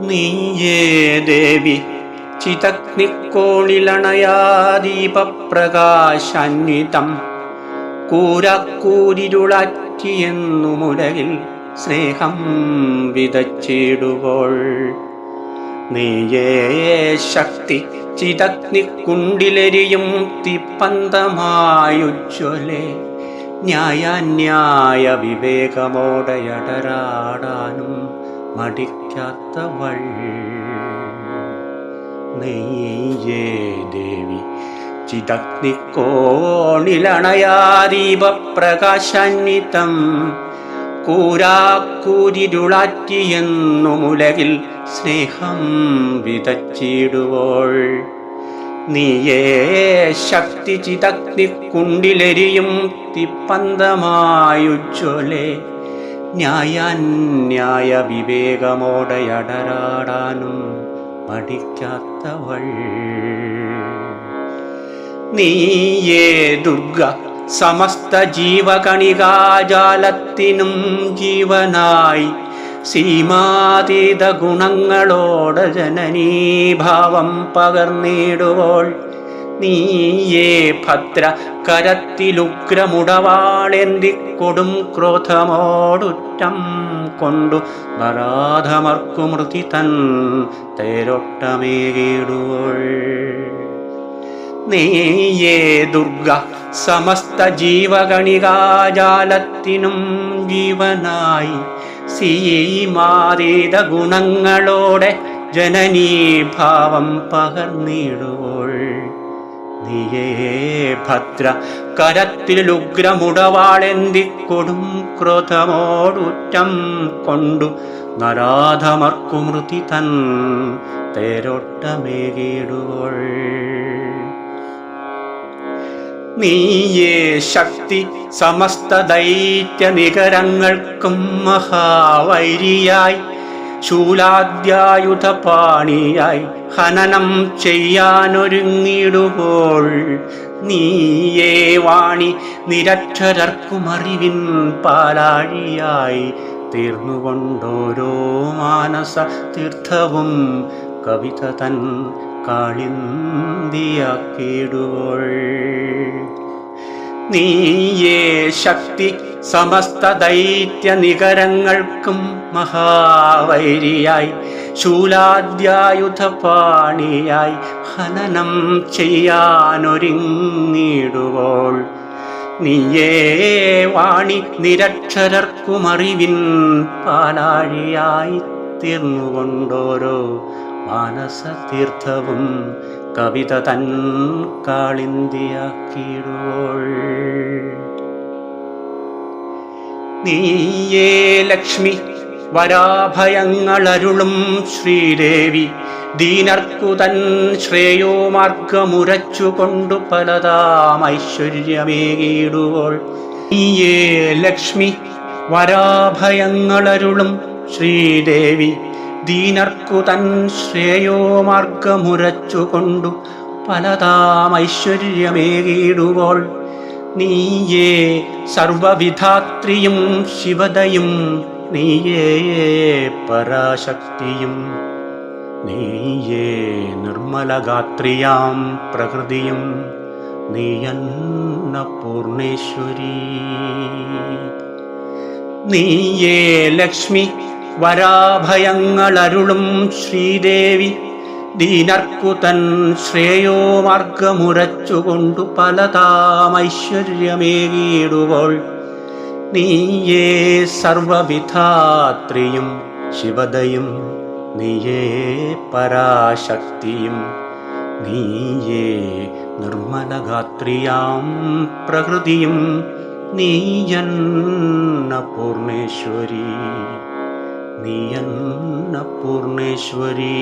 നീയേ ദേവി ചിതഗ്നിക്കോണിലണയാദീപപ്രകാശാന്വിതം കൂരാക്കൂരിരുളാറ്റിയെന്നു മുരകിൽ സ്നേഹം വിതച്ചിടുവോൾ. നീയേ ശക്തി ചിതഗ്നിക്കുണ്ടിലെരിയും തിപ്പന്തമായുജ്വലെ. ന്യായാന്യായ വിവേകമോടെയടരാടാനും മടിക്കാത്തവൾ നെയ്യേ ദേവി ചിതഗ്നിക്കോണിലണയാദീപപ്രകാശാന്വിതം കൂരാക്കൂരിരുളാറ്റിയെന്നു മുലകിൽ സ്നേഹം വിതച്ചിടുവോൾ. നീയേ ശക്തി ചിതഗ്നിക്കുണ്ടിലെരിയും തിപ്പന്തമായുജ്വലെ. ന്യായാന്യായ വിവേകമോടെയടരാടാനും പഠിക്കാത്തവൾ. നീയേ ദുർഗ സമസ്ത ജീവകണികാജാലത്തിനും ജീവനായി സീമാതീത ഗുണങ്ങളോട് ജനനീഭാവം പകർന്നിടുവോൾ. നീയേ ഭദ്ര കരത്തിലുഗ്രമുടവാളെന്തി കൊടും ക്രോധമോടുറ്റം കൊണ്ടു നരാധമർക്കുമൃതി തൻ തേരൊട്ടമേകിടുവോൾ. നീയേ ദുർഗ സമസ്ത ജീവഗണികാജാലത്തിനും ജീവനായി സീമാതീത ഗുണങ്ങളോടെ ജനനീഭാവം പകർന്നിടുവോൾ. നീയേ ഭദ്ര കരത്തിലുഗ്രമുടവാളെന്തി കൊടും ക്രോധമോടുറ്റം കൊണ്ടു നരാധമർക്കുമൃതി തൻ തേരോട്ടമേകിടുവോൾ നീയേ ശക്തി സമസ്ത ദൈത്യ നികരങ്ങൾക്കും മഹാവൈരിയായി ശൂലാദ്യായുധപാണിയായി ഹനനം ചെയ്യാനൊരുങ്ങിയിടുമ്പോൾ നീയേ വാണി നിരക്ഷരർക്കുമറിവിൻ പാലാഴിയായി തീർന്നുകൊണ്ടോരോ മാനസ തീർത്ഥവും കവിത തൻ കാളിന്തിയാക്കിയിടുവോൾ. നീയേ ശക്തി സമസ്ത ദൈത്യ നികരങ്ങൾക്കും മഹാവൈരിയായി ശൂലാദ്യായുധപാണിയായി ഹനനം ചെയ്യാനൊരുങ്ങിടുവോൾ നീയേ വാണി നിരക്ഷരർക്കുമറിവിൻ പാലാഴിയായി തീർന്നുകൊണ്ടോരോ മാനസതീർത്ഥവും കവിത തൻ കാളിന്തിയാക്കിടുവോൾ നീയേ ലക്ഷ്മി വരാഭയങ്ങളരുളും ശ്രീദേവി ദീനർക്കു തൻ ശ്രേയോ മാർഗമുരച്ചുകൊണ്ടു പലതാം ഐശ്വര്യമേകിടുവോൾ നീയേ ലക്ഷ്മി വരാഭയങ്ങളരുളും ശ്രീദേവി ദീനർക്കു തൻ ശ്രേയോ മാർഗമുരച്ചുകൊണ്ടു പലതാം ഐശ്വര്യമേകിടുവോൾ നീയേ സർവവിധാത്രിയും ശിവതയും നീയേ പരാശക്തിയും നീയേ നിർമ്മലഗാത്രിയാം പ്രകൃതിയും നീയന്ന പൂർണേശ്വരി. നീയേ ലക്ഷ്മി വരാഭയങ്ങളരുളും ശ്രീദേവി ദീനർക്കു തൻ ശ്രേയോ മാർഗമുരച്ചുകൊണ്ടു പലതാം ഐശ്വര്യമേകിടുവോൾ നീയേ സർവവിധാത്രിയും ശിവതയും നീയേ പരാശക്തിയും നീയേ നിർമ്മലഗാത്രിയാം പ്രകൃതിയും നീയന്ന പൂർണേശ്വരി. നീയന്ന പൂർണേശ്വരി.